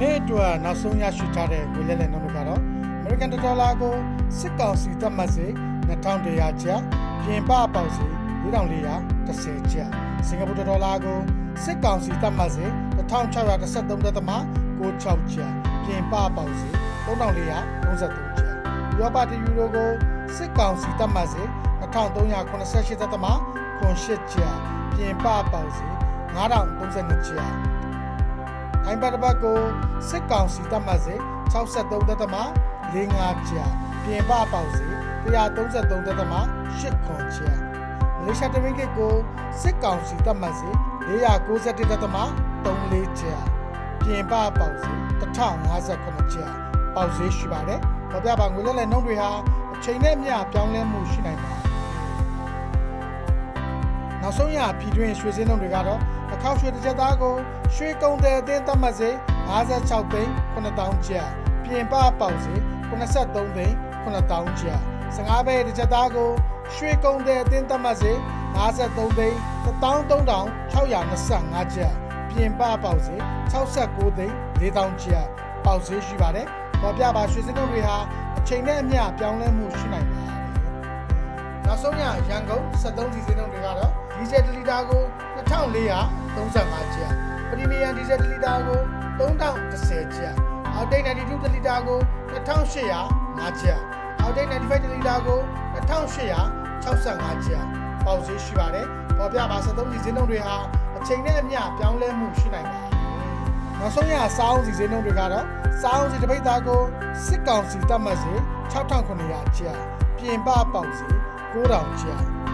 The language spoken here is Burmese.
နေ့အတွက်နောက်ဆုံးရရှိထားတဲ့ငွေလဲလှယ်နှုန်းတွေကတော့ American Dollar ကိုစစ်ကောင်စီသတ်မှတ်စေ2100ကျပ်ပြင်ပပေါက်စေ4410ကျပ်စင်ကာပူဒေါ်လာကိုစစ်ကောင်စီသတ်မှတ်စေ1613.96ကျပ်ပြင်ပပေါက်စေ3433ကျပ်ဥရောပတီယူရိုကိုစစ်ကောင်စီသတ်မှတ်စေ2388.98ကျပ်ပြင်ပပေါက်စေ9032ကျပ် ထိုင်းဘတ်တစ်ပတ်ကိုစစ်ကောင်စီတပ်မှတ်စေ63တက်သမ45ကျပ်ပြင်ပပေါက်စေ133တက်သမ8ခွန်ကျပ်မလေးရှားတရင်းကစ်ကိုစစ်ကောင်စီတပ်မှတ်စေ491တက်သမ34ကျပ်ပြင်ပပေါက်စေ1059ကျပ်ပေါက်စေရှိပါတယ်။ပေါ်ပြပါငွေလဲလဲနှုန်းတွေဟာအချိန်နဲ့အမျှပြောင်းလဲမှုရှိနိုင်ပါတယ်။ နောက်ဆုံးရပြည်တွင်းရွှေစင်းနှုန်းတွေကတော့တစ်ခေါက်ရွှေတစ်ချက်သားကိုရွှေကုံတယ်အသင်းသတ်မှတ်စေ56သိန်း9000ကျပ်ပြင်ပပေါက်စေ83သိန်း9000ကျပ်15ဘဲတစ်ချက်သားကိုရွှေကုံတယ်အသင်းသတ်မှတ်စေ53သိန်း13625ကျပ်ပြင်ပပေါက်စေ69သိန်း4000ကျပ်ပေါက်စေရှိပါတယ်ပေါ်ပြပါရွှေစင်းနှုန်းတွေဟာအချိန်နဲ့အမျှပြောင်းလဲမှုရှိနိုင်ပါတယ်နောက်ဆုံးရရန်ကုန်73စီစဉ်တုံးတွေကတော့ ဒီဇယ်1လီတာကို2435ကျပ်ပရီမီယံဒီဇယ်1လီတာကို3010ကျပ်အောက်တိတ်92လီတာကို2805ကျပ်အောက်တိတ်95လီတာကို2865ကျပ်ပေါက်ဈေးရှိပါတယ်ပေါ်ပြပါ73စီစဉ်တုံးတွေဟာအချိန်နဲ့အမျှပြောင်းလဲမှုရှိနိုင်ပါတယ်နောက်ဆုံးရစားအောင်စီစဉ်တုံးတွေကတော့စားအောင်စီတစ်ပိတ်သားကိုစစ်ကောင်စီတတ်မှတ်စေ6900ကျပ်ပြင်ပပေါက်စေ9000ကျပ်